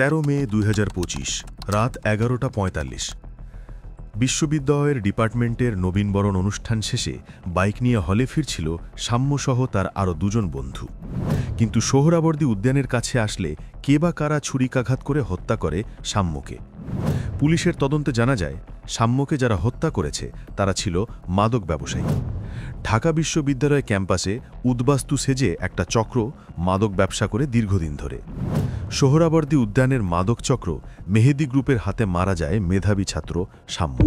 তেরো মে দুই হাজার পঁচিশ, রাত এগারোটা পঁয়তাল্লিশ। বিশ্ববিদ্যালয়ের ডিপার্টমেন্টের নবীনবরণ অনুষ্ঠান শেষে বাইক নিয়ে হলে ফিরছিল সাম্যসহ তার আরও দুজন বন্ধু। কিন্তু সোহরাবর্দী উদ্যানের কাছে আসলে কে বা কারা ছুরিকাঘাত করে হত্যা করে সাম্যকে? পুলিশের তদন্তে জানা যায়, সাম্যকে যারা হত্যা করেছে, তারা ছিল মাদক ব্যবসায়ী। ঢাকা বিশ্ববিদ্যালয় ক্যাম্পাসে উদ্বাস্তু সেজে একটা চক্র মাদক ব্যবসা করে দীর্ঘদিন ধরে। সোহরাবর্দী উদ্যানের মাদক চক্র মেহেদি গ্রুপের হাতে মারা যায় মেধাবী ছাত্র সাম্য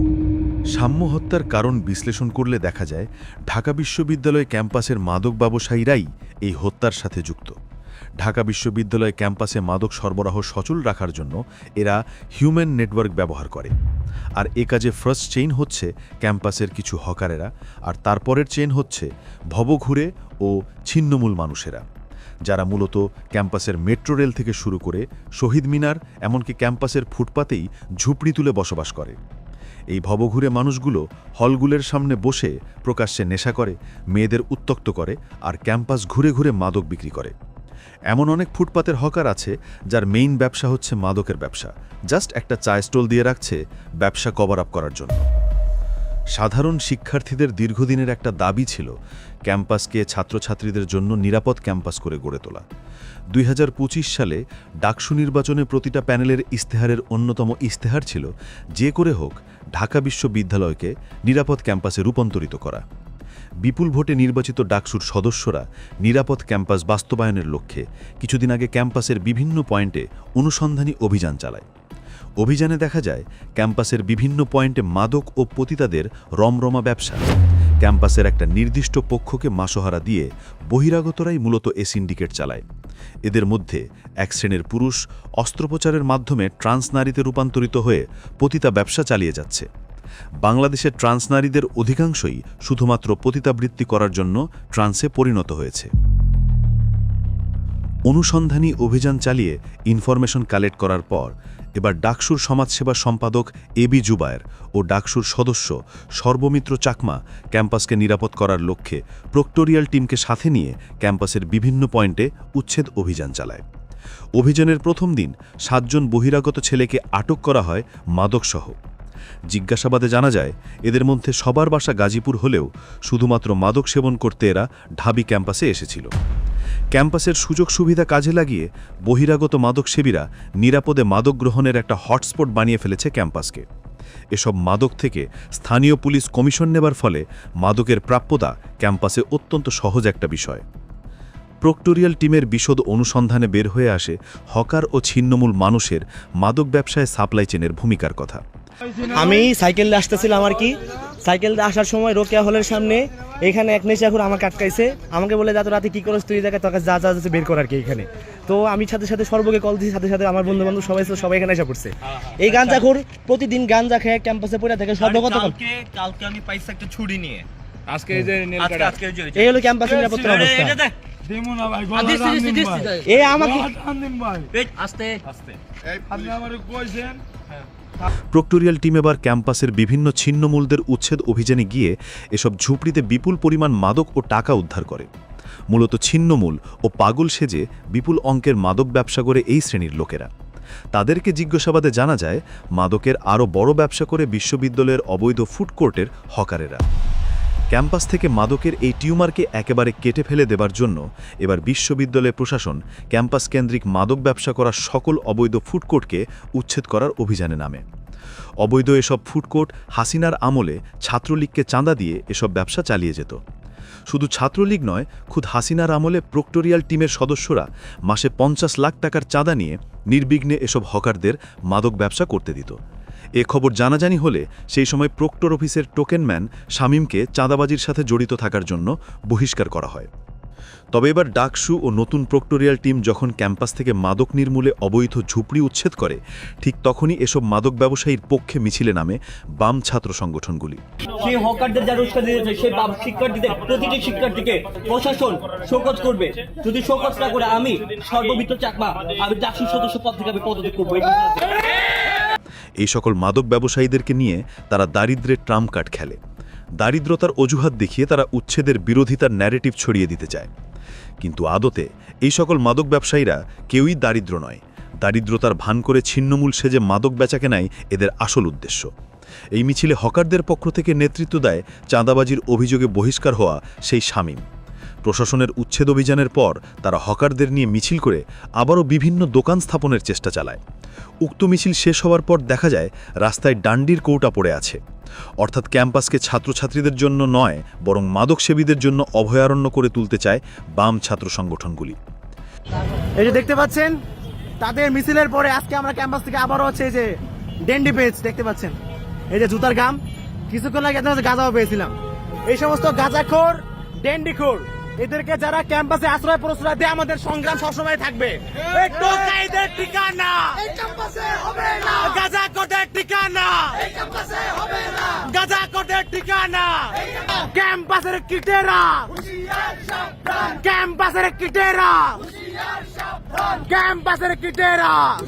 সাম্য হত্যার কারণ বিশ্লেষণ করলে দেখা যায়, ঢাকা বিশ্ববিদ্যালয় ক্যাম্পাসের মাদক ব্যবসায়ীরাই এই হত্যার সাথে যুক্ত। ঢাকা বিশ্ববিদ্যালয় ক্যাম্পাসে মাদক সরবরাহ সচল রাখার জন্য এরা হিউম্যান নেটওয়ার্ক ব্যবহার করে। আর এ কাজে ফার্স্ট চেইন হচ্ছে ক্যাম্পাসের কিছু হকারেরা, আর তারপরের চেইন হচ্ছে ভবঘুরে ও ছিন্নমূল মানুষেরা, যারা মূলত ক্যাম্পাসের মেট্রো রেল থেকে শুরু করে শহীদ মিনার, এমনকি ক্যাম্পাসের ফুটপাতেই ঝুপড়ি তুলে বসবাস করে। এই ভবঘুরে মানুষগুলো হলগুলের সামনে বসে প্রকাশ্যে নেশা করে, মেয়েদের উত্তক্ত করে, আর ক্যাম্পাস ঘুরে ঘুরে মাদক বিক্রি করে। এমন অনেক ফুটপাতের হকার আছে যার মেইন ব্যবসা হচ্ছে মাদকের ব্যবসা। জাস্ট একটা চায় স্টল দিয়ে রাখছে ব্যবসা কভার আপ করার জন্য। সাধারণ শিক্ষার্থীদের দীর্ঘদিনের একটা দাবি ছিল ক্যাম্পাসকে ছাত্রছাত্রীদের জন্য নিরাপদ ক্যাম্পাস করে গড়ে তোলা। দুই হাজার পঁচিশ সালে ডাকসু নির্বাচনে প্রতিটা প্যানেলের ইস্তেহারের অন্যতম ইস্তেহার ছিল যে করে হোক ঢাকা বিশ্ববিদ্যালয়কে নিরাপদ ক্যাম্পাসে রূপান্তরিত করা। বিপুল ভোটে নির্বাচিত ডাকসুর সদস্যরা নিরাপদ ক্যাম্পাস বাস্তবায়নের লক্ষ্যে কিছুদিন আগে ক্যাম্পাসের বিভিন্ন পয়েন্টে অনুসন্ধানী অভিযান চালায়। অভিযানে দেখা যায়, ক্যাম্পাসের বিভিন্ন পয়েন্টে মাদক ও পতিতাদের রমরমা ব্যবসা। ক্যাম্পাসের একটা নির্দিষ্ট পক্ষকে মাসোহারা দিয়ে বহিরাগতরাই মূলত এ সিন্ডিকেট চালায়। এদের মধ্যে এক শ্রেণির পুরুষ অস্ত্রোপচারের মাধ্যমে ট্রান্স নারীতে রূপান্তরিত হয়ে পতিতা ব্যবসা চালিয়ে যাচ্ছে। বাংলাদেশের ট্রান্স নারীদের অধিকাংশই শুধুমাত্র পতিতাবৃত্তি করার জন্য ট্রান্সে পরিণত হয়েছে। অনুসন্ধানী অভিযান চালিয়ে ইনফরমেশন কালেক্ট করার পর এবার ডাকসুর সমাজসেবা সম্পাদক এবি জুবায়ের ও ডাকসুর সদস্য সর্বমিত্র চাকমা ক্যাম্পাসকে নিরাপদ করার লক্ষ্যে প্রক্টোরিয়াল টিমকে সাথে নিয়ে ক্যাম্পাসের বিভিন্ন পয়েন্টে উচ্ছেদ অভিযান চালায়। অভিযানের প্রথম দিন সাতজন বহিরাগত ছেলেকে আটক করা হয় মাদকসহ। জিজ্ঞাসাবাদে জানা যায়, এদের মধ্যে সবার বাসা গাজীপুর হলেও শুধুমাত্র মাদক সেবন করতে এরা ঢাবি ক্যাম্পাসে এসেছিল। ক্যাম্পাসের সুযোগ সুবিধা কাজে লাগিয়ে বহিরাগত মাদক সেবীরা নিরাপদে মাদক গ্রহণের একটা হটস্পট বানিয়ে ফেলেছে ক্যাম্পাসকে। এসব মাদক থেকে স্থানীয় পুলিশ কমিশন নেবার ফলে মাদকের প্রাপ্যতা ক্যাম্পাসে অত্যন্ত সহজ একটা বিষয়। প্রক্টোরিয়াল টিমের বিশদ অনুসন্ধানে বের হয়ে আসে হকার ও ছিন্নমূল মানুষের মাদক ব্যবসায় সাপ্লাই চেনের ভূমিকার কথা। আমি সাইকেল দিয়ে আসতেছিলাম আর কি। সাইকেল দিয়ে আসার সময় রোকেয়া হলের সামনে এখানে এক নেশাখুর আমাকে আটকাইছে। আমাকে বলে যা তো রাতে কি করছ তুই দেখে তোকে যা যা যাচ্ছে বের কর আর কি এখানে। তো আমি সাথে সাথে সর্বকে কল দিয়েছি সাথে সাথে আমার বন্ধু বান্ধব সবাই সবাই এখানে এসে পড়ছে। এই গাঞ্জাখুর প্রতিদিন গাঞ্জা খেয়ে ক্যাম্পাসে পড়ে থাকে সর্বগত কালকে কালকে আমি পাইছি একটা ছুরি নিয়ে। আজকে এই যে এই হলো ক্যাম্পাসের নিরাপত্তার অবস্থা। এ আমাকে আস্তে আস্তে আপনি আমারে কইছেন প্রক্টোরিয়াল টিম এবার ক্যাম্পাসের বিভিন্ন ছিন্নমূলদের উচ্ছেদ অভিযানে গিয়ে এসব ঝুপড়িতে বিপুল পরিমাণ মাদক ও টাকা উদ্ধার করে। মূলত ছিন্নমূল ও পাগল সেজে বিপুল অঙ্কের মাদক ব্যবসা করে এই শ্রেণির লোকেরা। তাদেরকে জিজ্ঞাসাবাদে জানা যায়, মাদকের আরও বড় ব্যবসা করে বিশ্ববিদ্যালয়ের অবৈধ ফুড কোর্টের হকারেরা। ক্যাম্পাস থেকে মাদকের এই টিউমারকে একেবারে কেটে ফেলে দেবার জন্য এবার বিশ্ববিদ্যালয় প্রশাসন ক্যাম্পাস কেন্দ্রিক মাদক ব্যবসা করা সকল অবৈধ ফুড কোর্টকে উচ্ছেদ করার অভিযানে নামে। অবৈধ এসব ফুড কোর্ট হাসিনার আমলে ছাত্রলীগকে চাঁদা দিয়ে এসব ব্যবসা চালিয়ে যেত। শুধু ছাত্রলীগ নয়, খুদ হাসিনার আমলে প্রক্টোরিয়াল টিমের সদস্যরা মাসে পঞ্চাশ লাখ টাকার চাঁদা নিয়ে নির্বিঘ্নে এসব হকারদের মাদক ব্যবসা করতে দিত। এ খবর জানাজানি হলে সেই সময় প্রক্টর অফিসের টোকেনম্যান শামীমকে চাঁদাবাজির সাথে জড়িত থাকার জন্য বহিষ্কার করা হয়। তবে এবার ডাকসু ও নতুন প্রক্টোরিয়াল টিম যখন ক্যাম্পাস থেকে মাদক নির্মূলে অবৈধ ঝুপড়ি উচ্ছেদ করে, ঠিক তখনই এসব মাদক ব্যবসায়ীর পক্ষে মিছিলে নামে বাম ছাত্র সংগঠনগুলি। যদি সদস্য পদ থেকে আমি পদত্যাগ করব। এই সকল মাদক ব্যবসায়ীদেরকে নিয়ে তারা দারিদ্রের ট্রাম্প কার্ড খেলে। দারিদ্রতার অজুহাত দেখিয়ে তারা উচ্ছেদের বিরোধিতার ন্যারেটিভ ছড়িয়ে দিতে চায়। কিন্তু আদতে এই সকল মাদক ব্যবসায়ীরা কেউই দারিদ্র নয়। দারিদ্রতার ভান করে ছিন্নমূল সেজে মাদক বেচাকেনাই এদের আসল উদ্দেশ্য। এই মিছিলে হকারদের পক্ষ থেকে নেতৃত্ব দেয় চাঁদাবাজির অভিযোগে বহিষ্কার হওয়া সেই শামীম। প্রশাসনের উচ্ছেদ অভিযানের পর তারা হকারদের নিয়ে মিছিল করে আবারও বিভিন্ন দোকান স্থাপনের চেষ্টা চালায়। উক্ত মিছিল শেষ হওয়ার পর দেখা যায়, রাস্তায় ডান্ডির কৌটা পড়ে আছে। অর্থাৎ ক্যাম্পাসকে ছাত্রছাত্রীদের জন্য নয়, বরং মাদকসেবীদের জন্য অভয়ারণ্য করে তুলতে চায় বাম ছাত্র সংগঠনগুলি। এই যে দেখতে পাচ্ছেন, তাদের মিছিলের পরে আজকে আমরা ক্যাম্পাস থেকে আবারও হচ্ছে এই যে ডেন্ডি পেজ দেখতে পাচ্ছেন? এই যে জুতার গাম, কিছুক্ষণ আগে গাঁজাও পেয়েছিলাম। এই সমস্ত গাঁজাখোর ডেন্ডিখোর এদেরকে যারা ক্যাম্পাসে আশ্রয় প্রশ্রয় দেয় আমাদের সংগ্রাম সবসময় থাকবে। টোকাইদের ঠিকানা। গাঁজা কোটের ঠিকানা। গাঁজা কোটের ঠিকানা। ক্যাম্পাসের কিটেরা। ক্যাম্পাসের কিটেরা। ক্যাম্পাসের কিটেরা।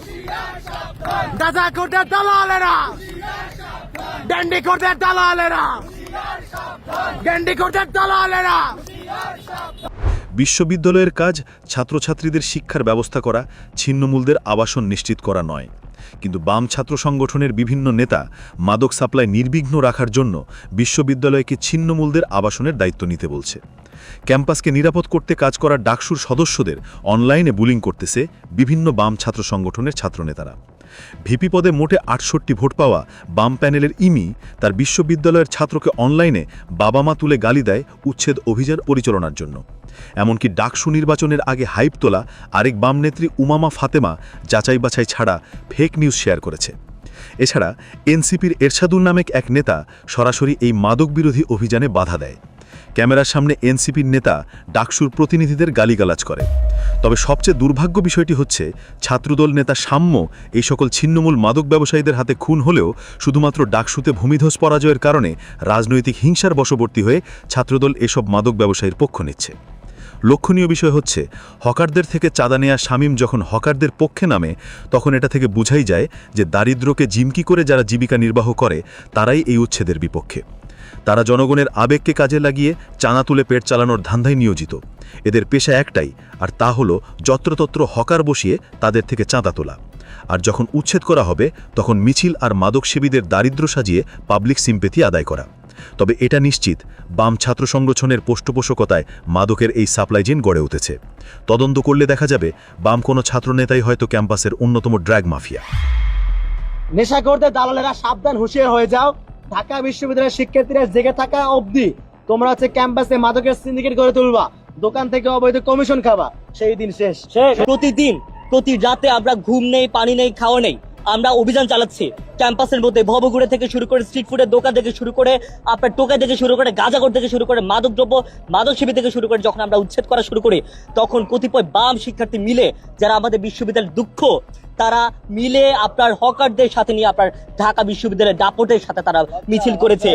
গাজা কোটের দালালেরা। কোটের কোটের দালালেরা। বিশ্ববিদ্যালয়ের কাজ ছাত্রছাত্রীদের শিক্ষার ব্যবস্থা করা, ছিন্নমূলদের আবাসন নিশ্চিত করা নয়। কিন্তু বাম ছাত্র সংগঠনের বিভিন্ন নেতা মাদক সাপ্লাই নির্বিঘ্ন রাখার জন্য বিশ্ববিদ্যালয়কে ছিন্নমূলদের আবাসনের দায়িত্ব নিতে বলছে। ক্যাম্পাসকে নিরাপদ করতে কাজ করা ডাকসুর সদস্যদের অনলাইনে বুলিং করতেছে বিভিন্ন বাম ছাত্র সংগঠনের ছাত্রনেতারা। ভিপি পদে মোটে আটষট্টি ভোট পাওয়া বাম প্যানেলের ইমি তার বিশ্ববিদ্যালয়ের ছাত্রকে অনলাইনে বাবা মা তুলে গালি দেয় উচ্ছেদ অভিযান পরিচালনার জন্য। এমনকি ডাকসু নির্বাচনের আগে হাইপ তোলা আরেক বাম নেত্রী উমামা ফাতেমা যাচাই বাছাই ছাড়া ফেক নিউজ শেয়ার করেছে। এছাড়া এনসিপির এরশাদুল নামেক এক নেতা সরাসরি এই মাদক বিরোধী অভিযানে বাধা দেয়। ক্যামেরার সামনে এনসিপির নেতা ডাকসুর প্রতিনিধিদের গালিগালাজ করে। তবে সবচেয়ে দুর্ভাগ্য বিষয়টি হচ্ছে, ছাত্রদল নেতা সাম্য এই সকল ছিন্নমূল মাদক ব্যবসায়ীদের হাতে খুন হলেও শুধুমাত্র ডাকসুতে ভূমিধ্বস পরাজয়ের কারণে রাজনৈতিক হিংসার বশবর্তী হয়ে ছাত্রদল এসব মাদক ব্যবসায়ীর পক্ষ নিচ্ছে। লক্ষণীয় বিষয় হচ্ছে, হকারদের থেকে চাঁদা নেয়া শামীম যখন হকারদের পক্ষে নামে, তখন এটা থেকে বুঝাই যায় যে দারিদ্র্যকে জিমকি করে যারা জীবিকা নির্বাহ করে, তারাই এই উচ্ছেদের বিপক্ষে। তারা জনগণের আবেগকে কাজে লাগিয়ে চানা তুলে পেট চালানোর ধান্দায় নিয়োজিত। এদের পেশা একটাই, আর তা হলো যত্রতত্র হকার বসিয়ে তাদের থেকে চাঁদা তোলা। আর যখন উচ্ছেদ করা হবে, তখন মিছিল আর মাদকসেবীদের দারিদ্র্য সাজিয়ে পাবলিক সিম্পেথি আদায় করা। তবে এটা নিশ্চিত, বাম ছাত্র সংগঠনের পৃষ্ঠপোষকতায় মাদকের এই সাপ্লাই চেইন গড়ে উঠেছে। তদন্ত করলে দেখা যাবে, বাম কোনো ছাত্রনেতাই হয়তো ক্যাম্পাসের অন্যতম ড্র্যাগ মাফিয়া। নেশাখোরদের দালালেরা সাবধান, হুঁশিয়ার হয়ে যাও। ঢাকা বিশ্ববিদ্যালয়ের শিক্ষার্থীরা জেগে থাকা অবধি তোমরা হচ্ছে ক্যাম্পাসে মাদকের সিন্ডিকেট গড়ে তুলবা দোকান থেকে অবৈধ কমিশন খাবা সেই দিন শেষ। প্রতিদিন প্রতি রাতে আমরা ঘুম নেই পানি নেই খাওয়া নেই। আমরা অভিযান চালাচ্ছি ক্যাম্পাসের মধ্যে ভবঘুরে থেকে শুরু করে স্ট্রিট ফুডের দোকান থেকে শুরু করে আপনার টোকা থেকে শুরু করে গাঁজাগড় থেকে শুরু করে মাদক দ্রব্য মাদক সেবী থেকে শুরু করে যখন আমরা উচ্ছেদ করা শুরু করি তখন কতিপয় বাম শিক্ষার্থী মিলে যারা আমাদের বিশ্ববিদ্যালয়ের দুঃখ তারা মিলে আপনার হকারদের সাথে নিয়ে আপনার ঢাকা বিশ্ববিদ্যালয়ের দাপটের সাথে তারা মিছিল করেছে